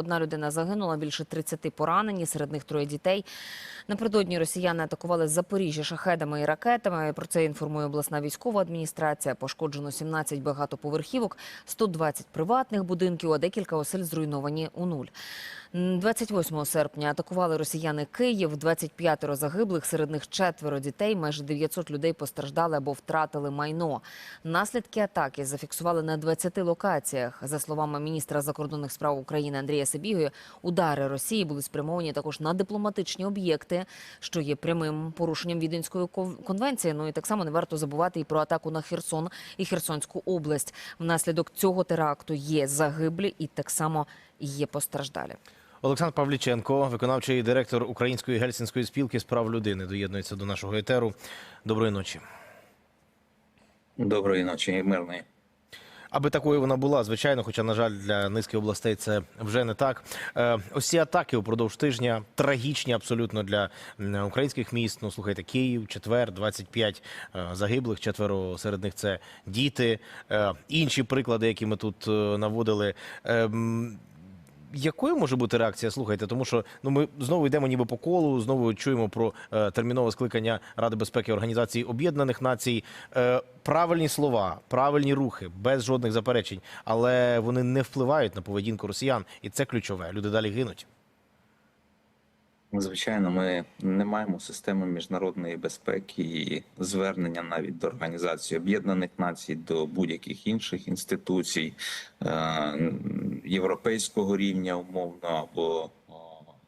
Одна людина загинула, більше 30 поранені, серед них троє дітей. Напередодні росіяни атакували Запоріжжя шахедами і ракетами. Про це інформує обласна військова адміністрація. Пошкоджено 17 багатоповерхівок, 120 приватних будинків, а декілька осель зруйновані у нуль. М, 28 серпня атакували росіяни Київ. 25 загиблих, серед них четверо дітей. Майже 900 людей постраждали або втратили майно. Наслідки атаки зафіксували на 20 локаціях. За словами міністра закордонних справ України Андрія Сибігою, удари Росії були спрямовані також на дипломатичні об'єкти, що є прямим порушенням Віденської конвенції. Ну і так само не варто забувати і про атаку на Херсон і Херсонську область. Внаслідок цього теракту є загиблі і так само є постраждалі. Олександр Павліченко, виконавчий директор Української гельсінської спілки з прав людини, доєднується до нашого етеру. Доброї ночі. Доброї ночі, мирної. Аби такою вона була, звичайно, хоча, на жаль, для низки областей це вже не так. Е, ось ці атаки упродовж тижня трагічні абсолютно для українських міст. Ну, слухайте, Київ, четвер, 25 е, загиблих, четверо серед них це діти. Е, інші приклади, які ми тут наводили. Якою може бути реакція? Слухайте, тому що ну ми знову йдемо ніби по колу, знову чуємо про е, термінове скликання Ради безпеки Організації Об'єднаних Націй. Е, правильні слова, правильні рухи, без жодних заперечень, але вони не впливають на поведінку росіян, і це ключове. Люди далі гинуть. Звичайно, ми не маємо системи міжнародної безпеки і звернення навіть до Організації Об'єднаних Націй, до будь-яких інших інституцій е, європейського рівня, умовно або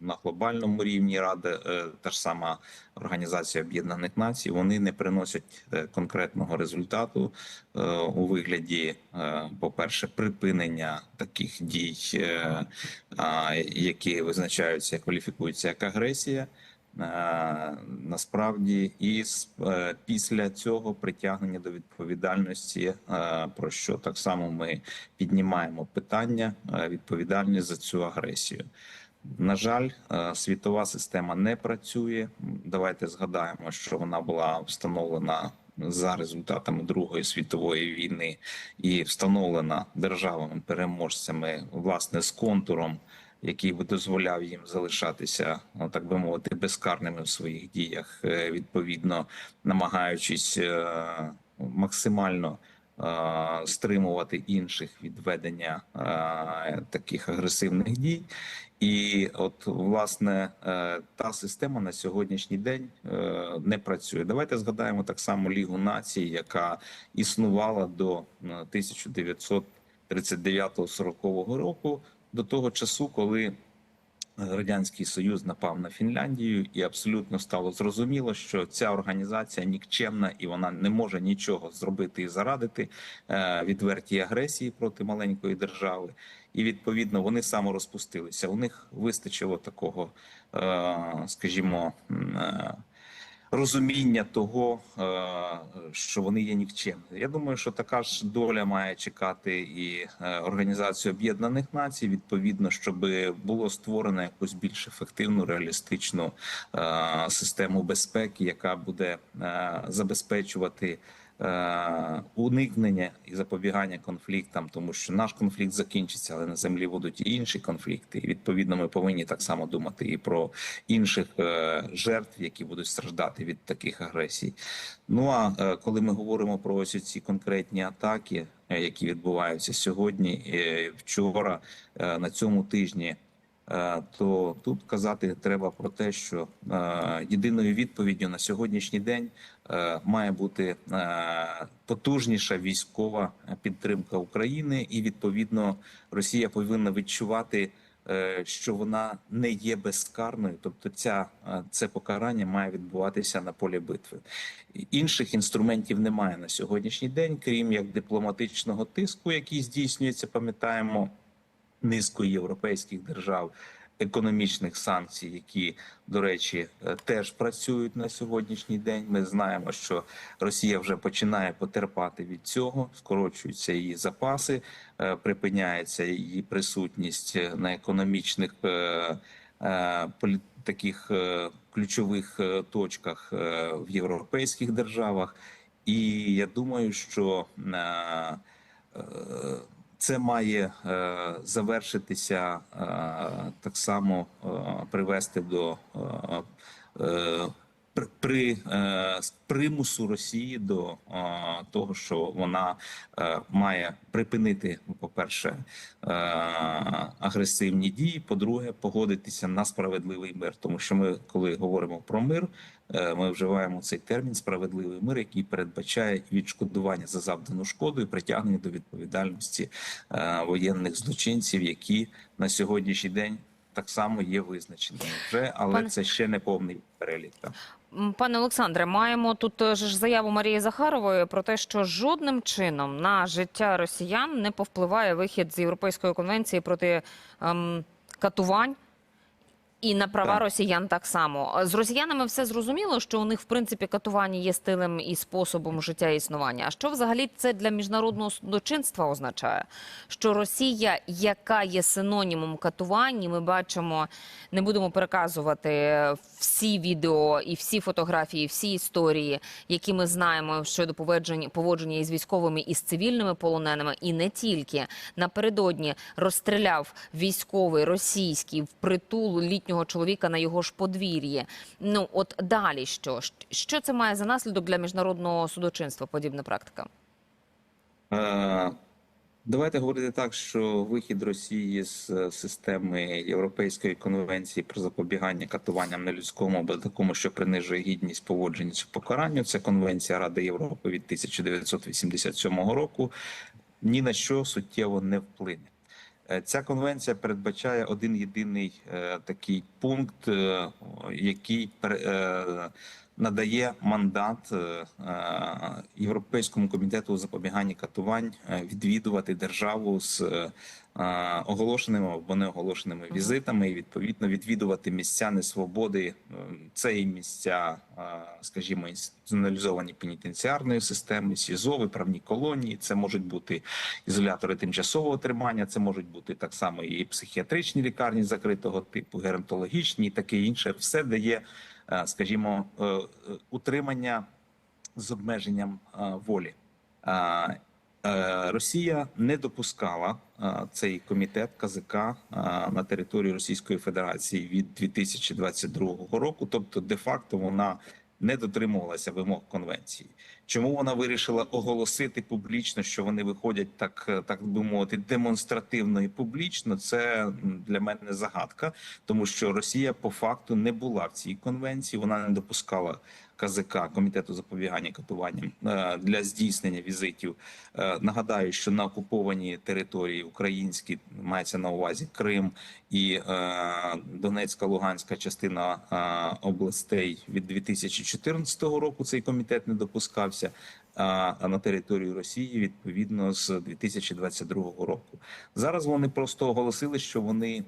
на глобальному рівні Ради, е, та ж сама Організація Об'єднаних Націй, вони не приносять е, конкретного результату е, у вигляді, е, по-перше, припинення таких дій, які визначаються, кваліфікуються як агресія. Е, Насправді, і е, після цього притягнення до відповідальності, е, про що так само ми піднімаємо питання відповідальність за цю агресію. На жаль, світова система не працює. Давайте згадаємо, що вона була встановлена за результатами Другої світової війни і встановлена державами-переможцями, власне, з контуром, який би дозволяв їм залишатися, ну, так би мовити, безкарними в своїх діях, е, відповідно намагаючись е, максимально е, стримувати інших від ведення таких агресивних дій. І от власне та система на сьогоднішній день не працює. Давайте згадаємо так само Лігу націй, яка існувала до е, 1939-40 року, до того часу, коли Радянський Союз напав на Фінляндію, і абсолютно стало зрозуміло, що ця організація нікчемна і вона не може нічого зробити і зарадити е, відвертій агресії проти маленької держави. І відповідно вони саморозпустилися. У них вистачило такого, е, скажімо, е, розуміння того, е, що вони є нікчемні. Я думаю, що така ж доля має чекати і е, Організацію Об'єднаних Націй, відповідно, щоб було створено якусь більш ефективну, реалістичну е, систему безпеки, яка буде забезпечувати. Е, Уникнення і запобігання конфліктам, тому що наш конфлікт закінчиться, але на землі будуть і інші конфлікти. І відповідно ми повинні так само думати і про інших е, жертв, які будуть страждати від таких агресій. Ну а е, коли ми говоримо про ось ці конкретні атаки, які відбуваються сьогодні, вчора, на цьому тижні. Е, То тут казати треба про те, що е, єдиною відповіддю на сьогоднішній день е, має бути потужніша військова підтримка України, і відповідно Росія повинна відчувати що вона не є безкарною, тобто ця це покарання має відбуватися на полі битви. Інших інструментів немає на сьогоднішній день, крім як дипломатичного тиску, який здійснюється, пам'ятаємо низкою європейських держав. Економічних санкцій, які до речі е, теж працюють на сьогоднішній день. Ми знаємо, що Росія вже починає потерпати від цього, скорочуються її запаси, е, припиняється її присутність е, на економічних таких ключових точках в європейських державах. І я думаю, що Це має е, завершитися е, так само е, привести до е, е, при- е, примусу Росії до е, того, що вона е, має припинити, по-перше, е, агресивні дії. По-друге, погодитися на справедливий мир. Тому що ми, коли говоримо про мир, ми вживаємо цей термін справедливий мир, який передбачає відшкодування за завдану шкоду і притягнення до відповідальності воєнних злочинців, які на сьогоднішній день так само є визначеними вже, але Пане- це ще не повний перелік. Так. Пане Олександре, маємо тут е, ж заяву Марії Захарової про те, що жодним чином на життя росіян не повпливає вихід з Європейської конвенції проти ем, катувань. І на права Так. росіян так само. З росіянами все зрозуміло, що у них в принципі катування є стилем і способом життя і існування. А що взагалі це для міжнародного судочинства означає? Що Росія, яка є синонімом катувань, ми бачимо, не будемо переказувати всі відео і всі фотографії, всі історії, які ми знаємо щодо поводження поводження із військовими і з цивільними полоненими, і не тільки напередодні розстріляв військовий російський впритул літнього чоловіка на його ж подвір'ї. Ну от далі що? Що це має за наслідок для міжнародного судочинства? Подібна практика? Е, Давайте говорити так, що вихід Росії з е, системи Європейської конвенції про запобігання катуванням нелюдському або такому, що принижує гідність поводження чи покаранню. Це конвенція Ради Європи від 1987 року. Ні на що суттєво не вплине. Е, Ця конвенція передбачає один єдиний е, такий пункт, е, який надає мандат е, е, Європейському комітету у запобіганні катувань е, відвідувати державу з оголошеними або неоголошеними візитами, і відповідно відвідувати місця несвободи. Це і місця, скажімо, інституціоналізовані пенітенціарної системи, СІЗО, виправні колонії. Це можуть бути ізолятори тимчасового тримання. Це можуть бути так само і психіатричні лікарні закритого типу, геронтологічні і таке інше. Все дає, скажімо, е, е, утримання з обмеженням е, волі. Е, Росія не допускала е, цей комітет КЗК е, на території Російської Федерації від 2022 року. Тобто, де-факто вона не дотримувалася вимог конвенції. Чому вона вирішила оголосити публічно, що вони виходять так, так би мовити, демонстративно і публічно? Це для мене загадка, тому що Росія по факту не була в цій конвенції. Вона не допускала КЗК комітету запобігання катуванням е, для здійснення візитів. Е, Нагадаю, що на окупованій території українські мається на увазі Крим і е, Донецька, Луганська частина областей від 2014 року. Цей комітет не допускався. А на територію Росії відповідно з 2022 року. Зараз вони просто оголосили, що вони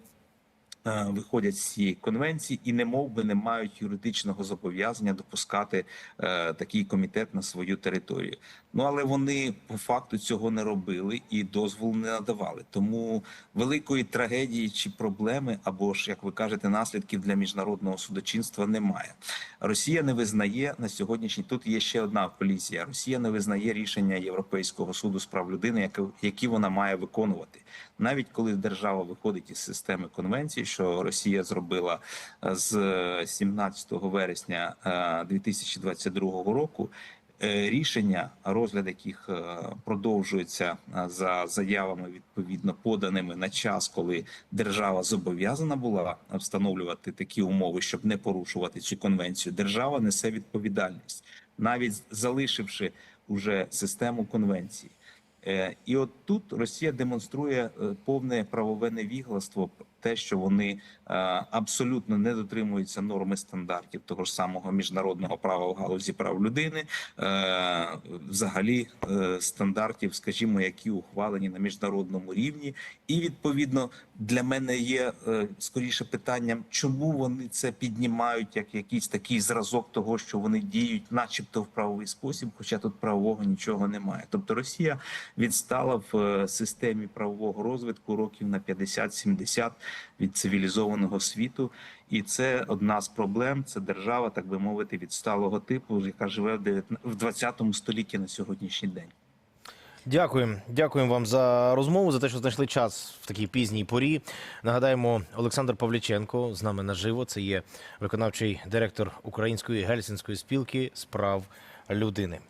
виходять з цієї конвенції і не мов би не мають юридичного зобов'язання допускати е, такий комітет на свою територію. Ну але вони по факту цього не робили і дозволу не надавали. Тому великої трагедії чи проблеми, або ж як ви кажете, наслідків для міжнародного судочинства немає. Росія не визнає на сьогоднішній. Тут є ще одна колізія. Росія не визнає рішення Європейського суду з прав людини, які вона має виконувати, навіть коли держава виходить із системи конвенції, що Росія зробила е, з 17 вересня е, 2022 року. е, Рішення, розгляд яких продовжується за заявами відповідно поданими на час, коли держава зобов'язана була встановлювати такі умови, щоб не порушувати цю конвенцію. Держава несе відповідальність, навіть залишивши уже систему конвенції. Е, І от тут Росія демонструє е, повне правове невігластво, те, що вони е, абсолютно не дотримуються норми стандартів того ж самого міжнародного права в галузі прав людини, взагалі стандартів, скажімо, які ухвалені на міжнародному рівні, і відповідно для мене є скоріше питанням, чому вони це піднімають як якийсь такий зразок того, що вони діють, начебто в правовий спосіб, хоча тут правового нічого немає. Тобто Росія відстала в е, системі правового розвитку років на 50-70 від цивілізованого світу, і це одна з проблем. Це держава, так би мовити, відсталого типу, яка живе в 19 в 20 столітті на сьогоднішній день. Дякуємо, дякуємо вам за розмову, за те, що знайшли час в такій пізній порі. Нагадаємо, Олександр Павліченко з нами наживо. Це є виконавчий директор Української гельсінської спілки з прав людини.